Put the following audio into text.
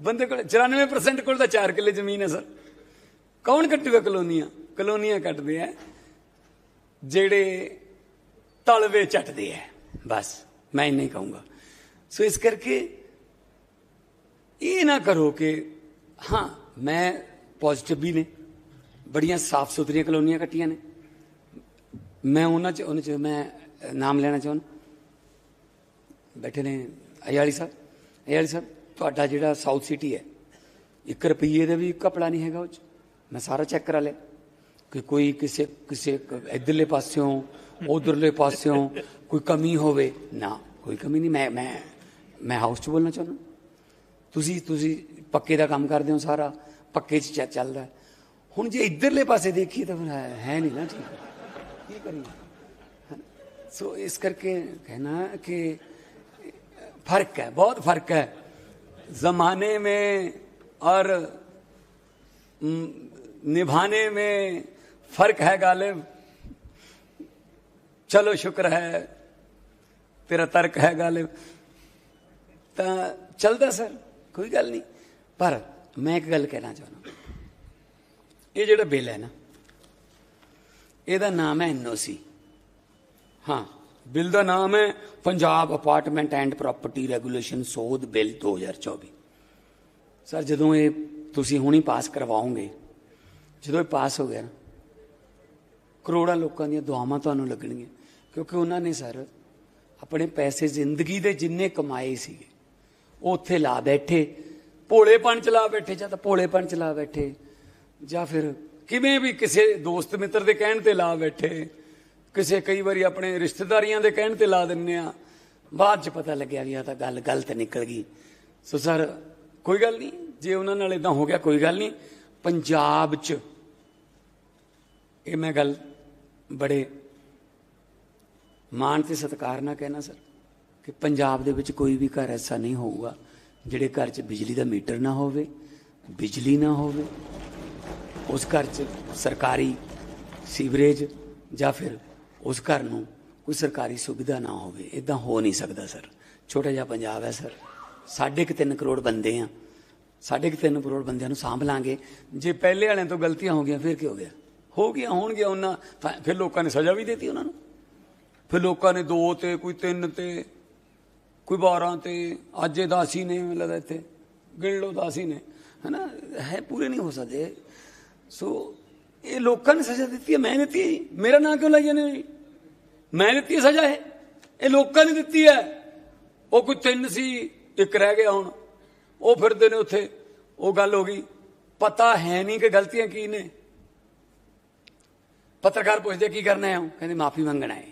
ਬੰਦੇ ਕੋਲ 94% ਕੋਲ ਤਾਂ 4 ਕਿੱਲੇ ਜ਼ਮੀਨ ਹੈ ਸਰ। ਕੌਣ ਕੱਟੂਗਾ ਕਲੋਨੀਆਂ? ਕਲੋਨੀਆਂ ਕੱਟਦੇ ਆ, ਜਿਹੜੇ ਤਲਵੇ ਚੱਟਦੇ ਆ। ਬਸ, ਮੈਂ ਇੰਨਾ ਹੀ ਕਹੂੰਗਾ। ਸੋ ਇਸ ਕਰਕੇ ਇਹ ਨਾ ਕਰੋ ਕਿ, ਹਾਂ, ਮੈਂ ਪੋਜ਼ਿਟਿਵ ਵੀ ਨੇ, ਬੜੀਆਂ ਸਾਫ਼ ਸੁਥਰੀਆਂ ਕਲੋਨੀਆਂ ਕੱਟੀਆਂ ਨੇ। ਮੈਂ ਉਹਨਾਂ ਚ ਉਹਨਾਂ ਚ ਮੈਂ ਨਾਮ ਲੈਣਾ ਚਾਹੁੰਦਾ। ਬੈਠੇ ਨੇ ਅਯਾਲੀ ਸਾਹਿਬ। ਅਯਾਲੀ ਸਾਹਿਬ ਤੁਹਾਡਾ ਜਿਹੜਾ ਸਾਊਥ ਸਿਟੀ ਹੈ, ਇੱਕ ਰੁਪਈਏ ਦਾ ਵੀ ਕਪੜਾ ਨਹੀਂ ਹੈਗਾ ਉਹ ਚ। ਮੈਂ ਸਾਰਾ ਚੈੱਕ ਕਰਾ ਲਿਆ ਕਿ ਕੋਈ ਕਿਸੇ ਕਿਸੇ ਇਧਰਲੇ ਪਾਸਿਓਂ, ਉਧਰਲੇ ਪਾਸਿਓਂ ਕੋਈ ਕਮੀ ਹੋਵੇ। ਨਾ, ਕੋਈ ਕਮੀ ਨਹੀਂ। ਮੈਂ ਮੈਂ ਮੈਂ ਹਾਊਸ 'ਚ ਬੋਲਣਾ ਚਾਹੁੰਦਾ। ਤੁਸੀਂ ਤੁਸੀਂ ਪੱਕੇ ਦਾ ਕੰਮ ਕਰਦੇ ਹੋ ਸਾਰਾ, ਪੱਕੇ 'ਚ ਚੱਲਦਾ। ਹੁਣ ਜੇ ਇਧਰਲੇ ਪਾਸੇ ਦੇਖੀਏ ਤਾਂ ਹੈ ਨਹੀਂ ਨਾ ਠੀਕ। ਕੀ ਕਰੀਏ? ਸੋ ਇਸ ਕਰਕੇ ਕਹਿਣਾ ਕਿ ਫ਼ਰਕ ਹੈ, ਬਹੁਤ ਫ਼ਰਕ ਹੈ। जमाने में और हम्म, निभाने में फर्क है गालिब चलो शुक्र है तेरा तर्क है गालिब ਤਾਂ ਚੱਲਦਾ ਸਰ ਕੋਈ ਗੱਲ ਨਹੀਂ ਪਰ ਮੈਂ ਇੱਕ ਗੱਲ ਕਹਿਣਾ ਚਾਹੁੰਦਾ ਇਹ ਜਿਹੜਾ ਬਿੱਲ ਹੈ ਨਾ ਇਹਦਾ ਨਾਮ ਹੈ ਐਨਓਸੀ ਹਾਂ ਬਿੱਲ ਦਾ ਨਾਮ ਹੈ Punjab apartment and property regulation ਸੋਧ ਬਿੱਲ 2024 ਸਰ ਜਦੋਂ ਇਹ ਤੁਸੀਂ ਹੁਣੀ ਪਾਸ ਕਰਵਾਓਗੇ, ਜਦੋਂ ਇਹ ਪਾਸ ਹੋ ਗਿਆ ਨਾ ਕਰੋੜਾਂ ਲੋਕਾਂ ਦੀਆਂ ਦੁਆਵਾਂ ਤੁਹਾਨੂੰ ਲੱਗਣਗੀਆਂ। ਕਿਉਂਕਿ ਉਹਨਾਂ ਨੇ ਸਰ ਆਪਣੇ ਪੈਸੇ ਜ਼ਿੰਦਗੀ ਦੇ ਜਿੰਨੇ ਕਮਾਏ ਸੀਗੇ, ਉਹ ਉੱਥੇ ਲਾ ਬੈਠੇ, ਭੋਲੇਪਣ ਚ ਲਾ ਬੈਠੇ, ਜਾਂ ਤਾਂ ਭੋਲੇਪਣ ਚ ਲਾ ਬੈਠੇ, ਜਾਂ ਫਿਰ ਕਿਵੇਂ ਵੀ ਕਿਸੇ ਦੋਸਤ ਮਿੱਤਰ ਦੇ ਕਹਿਣ ਤੇ ਲਾ ਬੈਠੇ ਕਿਸੇ ਕਈ ਵਾਰੀ ਆਪਣੇ ਰਿਸ਼ਤੇਦਾਰੀਆਂ ਦੇ ਕਹਿਣ ਤੇ ਲਾ ਦਿੰਨੇ ਆ। ਬਾਅਦ ਚ ਪਤਾ ਲੱਗਿਆ ਵੀ ਆ ਤਾਂ ਗੱਲ ਗਲਤ ਨਿਕਲ ਗਈ। ਸੋ ਸਰ, ਕੋਈ ਗੱਲ ਨਹੀਂ। ਜੇ ਉਹਨਾਂ ਨਾਲ ਇਦਾਂ ਹੋ ਗਿਆ, ਕੋਈ ਗੱਲ ਨਹੀਂ। ਪੰਜਾਬ ਚ ਇਹ ਮੈਂ ਗੱਲ ਬੜੇ ਮਾਣ ਤੇ ਸਤਿਕਾਰ ਨਾਲ ਕਹਿਣਾ ਸਰ, ਕਿ ਪੰਜਾਬ ਦੇ ਵਿੱਚ ਕੋਈ ਵੀ ਘਰ ਐਸਾ ਨਹੀਂ ਹੋਊਗਾ ਜਿਹੜੇ ਘਰ 'ਚ ਬਿਜਲੀ ਦਾ ਮੀਟਰ ਨਾ ਹੋਵੇ, ਬਿਜਲੀ ਨਾ ਹੋਵੇ। ਉਸ ਘਰ 'ਚ ਸਰਕਾਰੀ ਸੀਵਰੇਜ ਜਾਂ ਫਿਰ ਉਸ ਘਰ ਨੂੰ ਕੋਈ ਸਰਕਾਰੀ ਸੁਵਿਧਾ ਨਾ ਹੋਵੇ। ਇਦਾਂ ਹੋ ਨਹੀਂ ਸਕਦਾ, ਸਰ। ਛੋਟਾ ਜਿਹਾ ਪੰਜਾਬ ਹੈ, ਸਰ। ਸਾਢੇ ਕੁ ਤਿੰਨ ਕਰੋੜ ਬੰਦੇ ਆ। ਸਾਢੇ ਕੁ ਤਿੰਨ ਕਰੋੜ ਬੰਦਿਆਂ ਨੂੰ ਸਾਂਭ ਲਾਂਗੇ। ਜੇ ਪਹਿਲੇ ਵਾਲਿਆਂ ਤੋਂ ਗਲਤੀਆਂ ਹੋ ਗਈਆਂ, ਫਿਰ ਕੀ ਹੋ ਗਿਆ? ਹੋ ਗਿਆ ਹੋਣਗੀਆਂ ਉਹਨਾਂ ਫਿਰ ਲੋਕਾਂ ਨੇ ਸਜ਼ਾ ਵੀ ਦਿੱਤੀ ਉਹਨਾਂ ਨੂੰ। ਫਿਰ ਲੋਕਾਂ ਨੇ ਦੋ ਤੇ, ਕੋਈ ਤਿੰਨ ਤੇ, ਕੋਈ 12 ਤੇ, ਅੱਜ ਇਹ ਦਾਸੀ ਨੇ ਮੈਨੂੰ ਲੱਗਦਾ ਇੱਥੇ। ਗਿਣ ਲਓ ਦਾਸੀ ਨੇ। ਹਨਾ? ਹੈ, ਪੂਰੇ ਨਹੀਂ ਹੋ ਸਕਦੇ। ਸੋ ਇਹ ਲੋਕਾਂ ਨੇ ਸਜ਼ਾ ਦਿੱਤੀ ਹੈ, ਮੈਂ ਦਿੱਤੀ ਹੈ। ਜੀ ਮੇਰਾ ਨਾਂ ਕਿਉਂ ਲਾਈ ਜਾਂਦੇ ਜੀ ਮੈਂ ਦਿੱਤੀ ਹੈ ਸਜ਼ਾ ਇਹ। ਇਹ ਲੋਕਾਂ ਨੇ ਦਿੱਤੀ ਹੈ। ਉਹ ਕੋਈ ਤਿੰਨ ਸੀ, ਇੱਕ ਰਹਿ ਗਿਆ ਹੁਣ। ਉਹ ਫਿਰਦੇ ਨੇ ਉੱਥੇ। ਉਹ ਗੱਲ ਹੋ ਗਈ। ਪਤਾ ਹੈ ਨਹੀਂ ਕਿ ਗਲਤੀਆਂ ਕੀ ਨੇ। ਪੱਤਰਕਾਰ ਪੁੱਛਦੇ ਕੀ ਕਰਨਾ ਹੈ? ਉਹ ਕਹਿੰਦੇ, ਮਾਫੀ ਮੰਗਣਾ ਹੈ।